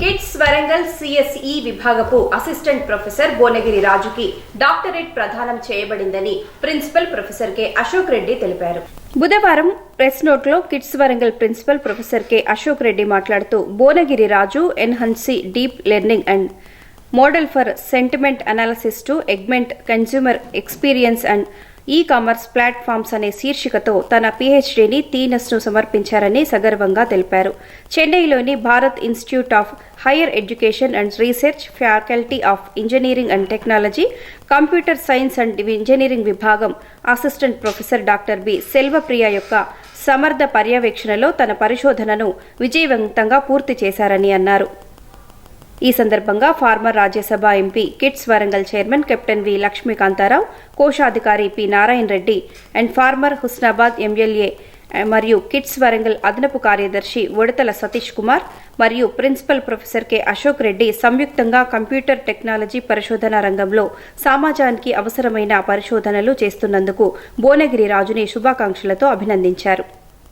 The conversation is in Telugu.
కిడ్స్ వరంగల్ సిఎస్ఈ విభాగపు అసిస్టెంట్ ప్రొఫెసర్ భువనగిరి రాజుకి డాక్టరేట్ ప్రదానం చేయబడిందని principal professor K Ashok Reddy తెలిపారు. బుధవారం ప్రెస్ నోట్లో KITS Warangal principal professor K Ashok Reddy మాట్లాడుతూ Bhuvanagiri Raju enhanced deep learning and model for sentiment analysis to augment consumer experience and e commerce platforms అనే శీర్షికతో తన పీహెచ్డీని తీనస్ను సమర్పించారని సగర్వంగా తెలిపారు. చెన్నైలోని Bharath institute of higher education and research faculty of engineering and technology computer science and engineering విభాగం assistant professor doctor B. Selvapriya యొక్క సమర్థ పర్యవేక్షణలో తన పరిశోధనను విజయవంతంగా పూర్తి చేశారని అన్నారు. ఈ సందర్భంగా former Rajya Sabha MP KITS Warangal chairman captain V Lakshmikantharao కోశాధికారి P Narayana Reddy and former Husnabad MLA మరియు కిట్స్ వరంగల్ అదనపు కార్యదర్శి ఉడతల సతీష్ కుమార్ మరియు principal professor K Ashok Reddy సంయుక్తంగా కంప్యూటర్ టెక్నాలజీ పరిశోధన రంగంలో సమాజానికి అవసరమైన పరిశోధనలు చేస్తున్నందుకు భువనగిరి రాజుని శుభాకాంక్షలతో అభినందించారు.